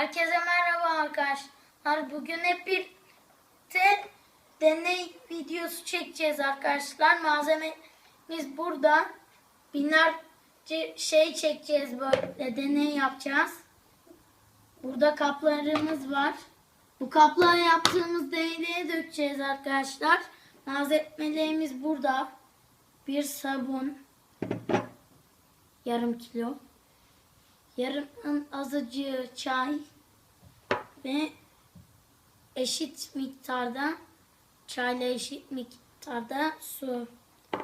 Herkese merhaba arkadaşlar. Bugün hep birlikte deney videosu çekeceğiz arkadaşlar. Malzememiz burada. Binlerce şey çekeceğiz böyle deney yapacağız. Burada kaplarımız var. Bu kapları yaptığımız deneye dökeceğiz arkadaşlar. Malzemelerimiz burada. Bir sabun. Yarım kilo. Yarım azıcığı çay ve eşit miktarda çayla eşit miktarda su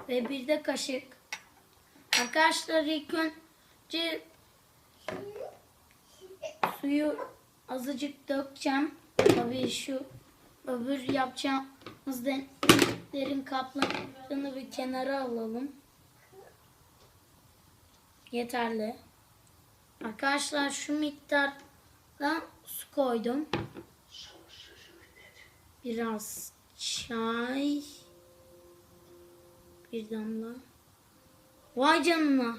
ve bir de kaşık. Arkadaşlar ilk önce suyu azıcık dökeceğim. Tabii şu öbür yapacağımız derin kaplarını bir kenara alalım. Yeterli. Arkadaşlar şu miktarda su koydum. Biraz çay. Bir damla. Vay canına.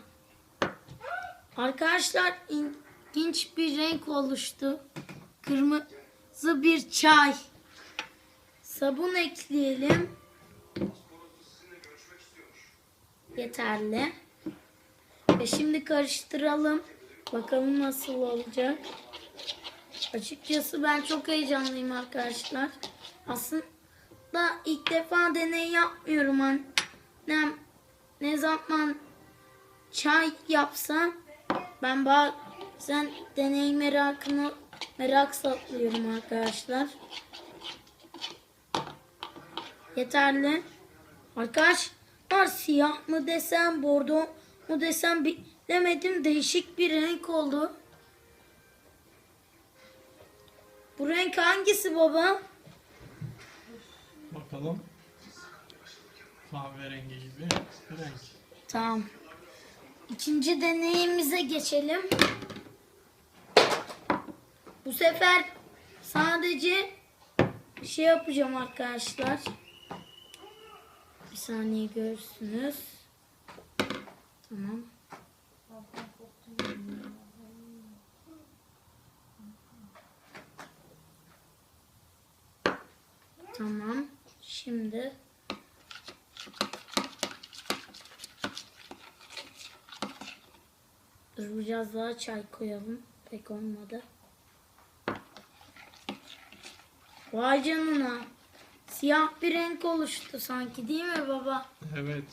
Arkadaşlar ilginç bir renk oluştu. Kırmızı bir çay. Sabun ekleyelim. Yeterli. Ve şimdi karıştıralım. Bakalım nasıl olacak. Açıkçası ben çok heyecanlıyım arkadaşlar. Aslında ilk defa deney yapmıyorum. Annem ne zaman çay yapsa ben bazen deney merakını merak saklıyorum arkadaşlar. Yeterli. Arkadaşlar siyah mı desem bordo mu desem bilemedim değişik bir renk oldu. Bu renk hangisi baba? Bakalım. Kahverengi gibi bir renk. Tamam. İkinci deneyimize geçelim. Bu sefer sadece şey yapacağım arkadaşlar. Bir saniye görürsünüz. Tamam. Tamam. Şimdi Dur biraz daha çay koyalım. Pek olmadı. Vay canına. Siyah bir renk oluştu sanki değil mi baba? Evet.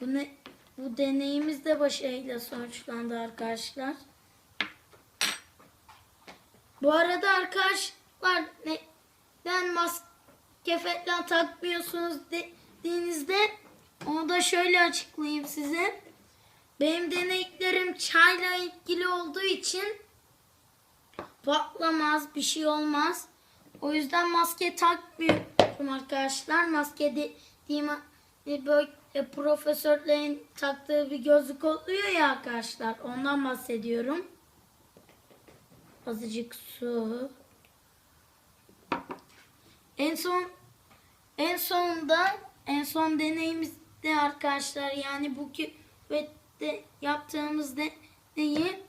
Bu ne? Bu deneyimiz de başarıyla sonuçlandı arkadaşlar. Bu arada arkadaşlar neden maske falan takmıyorsunuz dediğinizde onu da şöyle açıklayayım size. Benim deneklerim çayla ilgili olduğu için patlamaz, bir şey olmaz. O yüzden maske takmıyorum arkadaşlar. Maske dediğim hani böyle profesörlerin taktığı bir gözlük oluyor ya arkadaşlar. Ondan bahsediyorum. Azıcık su. En son en sonunda en son deneyimizde arkadaşlar yani bu küvette yaptığımız deneyi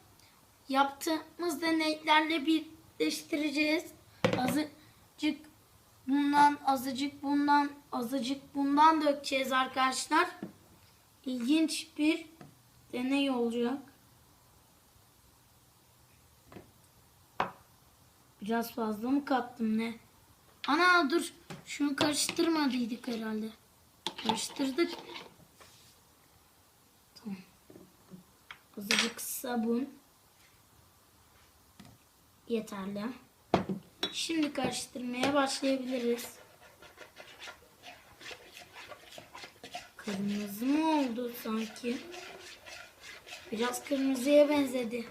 yaptığımız deneylerle birleştireceğiz. Azıcık bundan, azıcık bundan, azıcık bundan dökeceğiz arkadaşlar. İlginç bir deney olacak. Biraz fazla mı kattım ne? Ana dur. Şunu karıştırmadıydık herhalde. Karıştırdık. Tamam. Azıcık sabun. Yeterli. Şimdi karıştırmaya başlayabiliriz. Kırmızı mı oldu sanki? Biraz kırmızıya benzedi.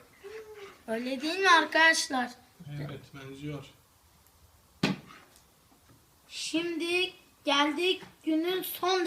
Öyle değil mi arkadaşlar? Evet benziyor. Şimdi geldik günün son deneyimi.